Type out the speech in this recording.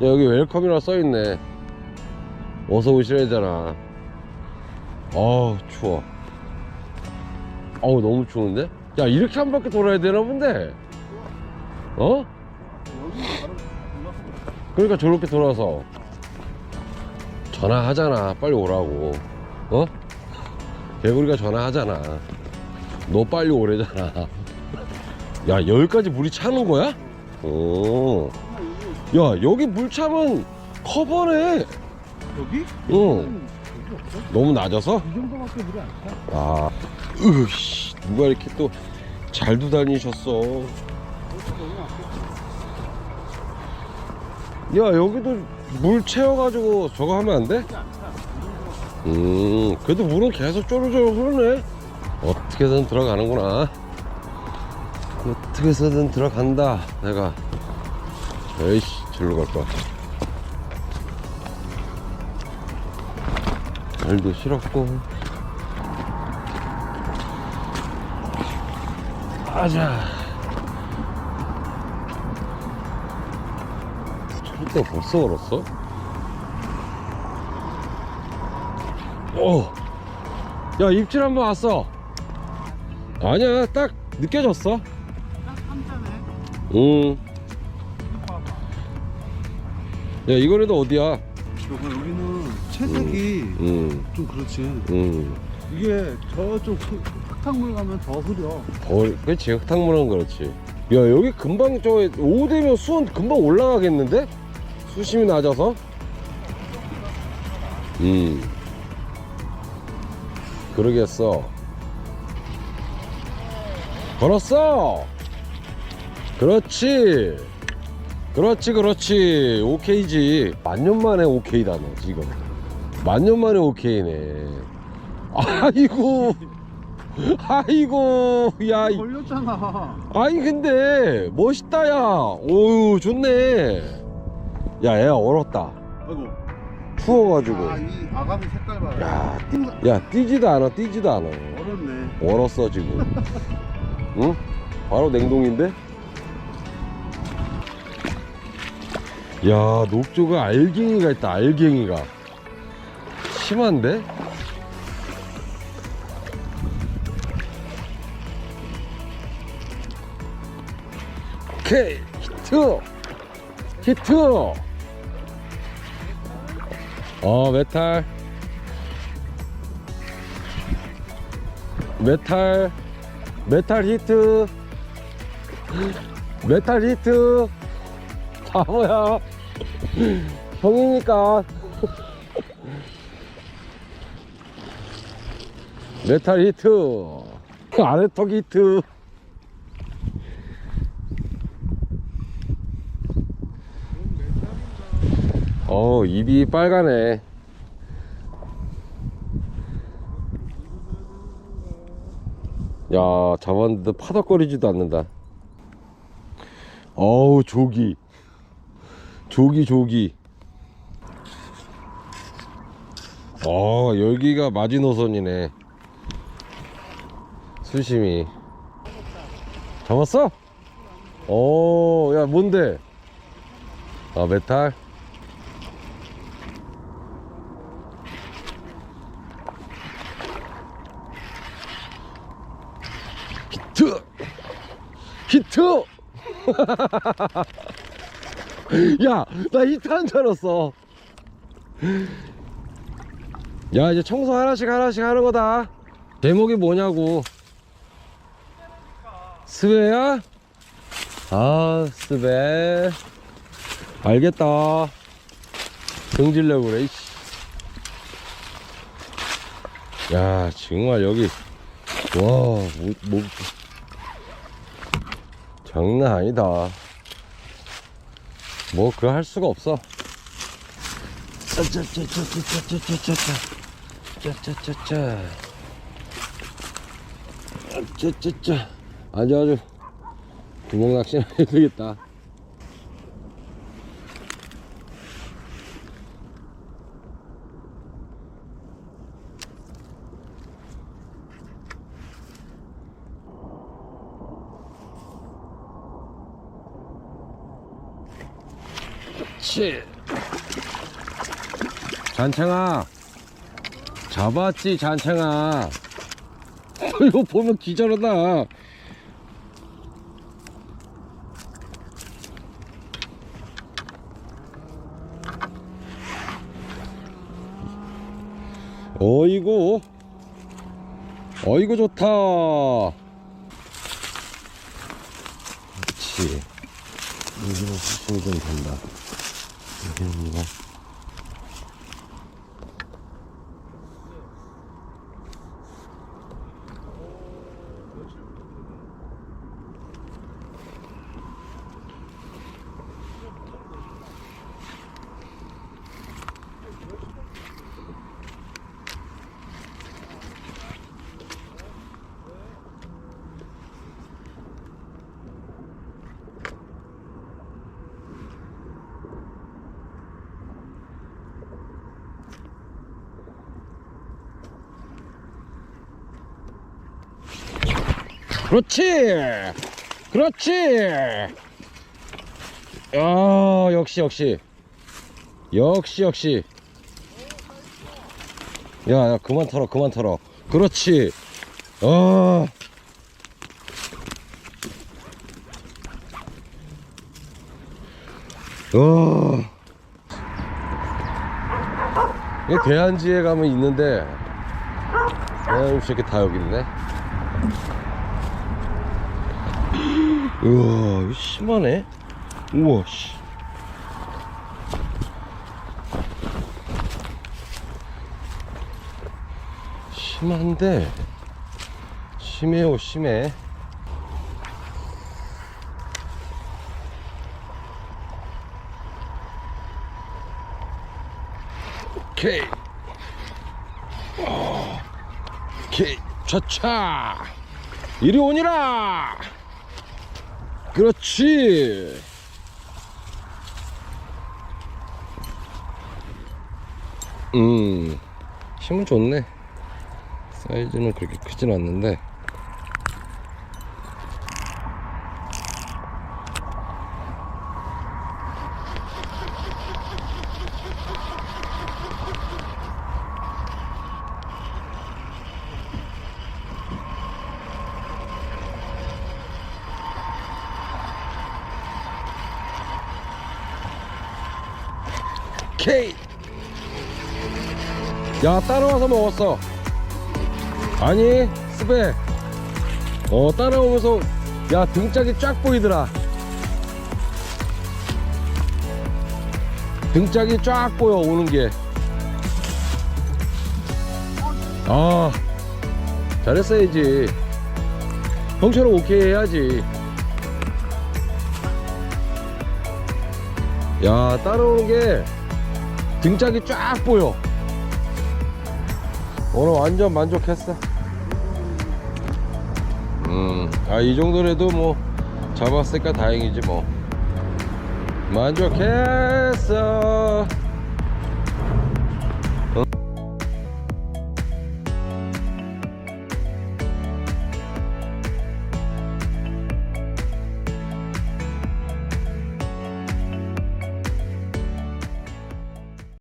여기 웰컴이라 써있네 어서 오시래잖아 어우 추워 어우 너무 추운데? 야 이렇게 한 바퀴 돌아야 되나 본데 어? 그러니까 저렇게 돌아서 전화하잖아 빨리 오라고 어? 개구리가 전화하잖아 너 빨리 오래잖아 야 여기까지 물이 차는 거야? 오. 야 여기 물 차면 커버네 여기? 응 여기 없어? 너무 낮아서? 이 정도밖에 물이 안 차. 아 으씨 누가 이렇게 또 잘도 다니셨어 야 여기도 물 채워가지고 저거 하면 안 돼? 음 그래도 물은 계속 쪼르쪼르 흐르네 어떻게든 들어가는구나 어떻게 해서든 들어간다 내가 에이씨 절로 갈 거야 발도 싫었고 아자 철대 벌써 걸었어? 오! 야 입질 한번 왔어 아니야 딱 느껴졌어 딱 한자네. 응. 야 이거라도 어디야? 여기 여기는 채색이 응, 좀 그렇지. 응. 이게 저쪽 흙- 흙탕물 가면 더 흐려. 더, 그렇지 흙탕물은 그렇지. 야 여기 금방 저 오후 되면 수온 금방 올라가겠는데? 수심이 낮아서? 음. 그러겠어. 걸었어. 그렇지. 그렇지, 그렇지. 오케이지. 만년 만에 오케이다, 너, 지금. 만년 만에 오케이네. 아이고. 아이고. 야, 이- 걸렸잖아. 아니, 근데, 멋있다, 야. 오우, 좋네. 야, 얘 얼었다. 아이고. 추워가지고. 아, 이 아가미 색깔 봐라. 야, 뛰, 야, 뛰지도 않아, 뛰지도 않아. 얼었네. 얼었어 지금 응? 바로 냉동인데? 야 녹조가 알갱이가 있다 알갱이가. 심한데? 오케이 히트! 히트! 어 메탈. 메탈. 메탈 히트. 메탈 히트 바보야. 형이니까. 메탈 히트. 아래턱 히트. 어 입이 빨가네. 야 잡았는데 파닥거리지도 않는다. 어우 조기 조기 조기. 어 여기가 마지노선이네. 수심이. 잡았어? 어야 뭔데? 아 메탈? 히트! 히트 야 나 히트 한 줄 알았어 야 이제 청소 하나씩 하나씩 하는 거다 제목이 뭐냐고 스베야? 아 스베 알겠다 등질려고 그래 이씨. 야 정말 여기 와, 뭐, 뭐, 장난 아니다. 뭐, 그거 할 수가 없어. 아주 아주 구멍 낚시나 해야 되겠다. 그렇지. 잔창아. 잡았지, 잔창아. 이거 보면 기절하다. 어이구. 어이구, 좋다. 그렇지. 수심이 좀 된다. 여기는 뭐. 그렇지! 그렇지! 아, 역시, 역시. 역시, 역시. 야, 야, 그만 털어, 그만 털어. 그렇지. 아. 어. 이 대한지에 가면 있는데, 대한지 이렇게 다 여기 있네. 우와 심하네. 우와 씨. 심한데. 심해요 심해. 오케이. 어, 오케이 차차 이리 오니라 그렇지. 음, 힘은 좋네. 사이즈는 그렇게 크진 않는데. 오케이. 야, 따라와서 먹었어. 아니, 스베. 어, 따라오면서, 야, 등짝이 쫙 보이더라. 등짝이 쫙 보여, 오는 게. 아, 잘했어야지. 형처럼 오케이 해야지. 야, 따라오는 게 등짝이 쫙 보여. 오늘 완전 만족했어. 음, 아, 이 정도라도 뭐, 잡았으니까 다행이지 뭐. 만족했어.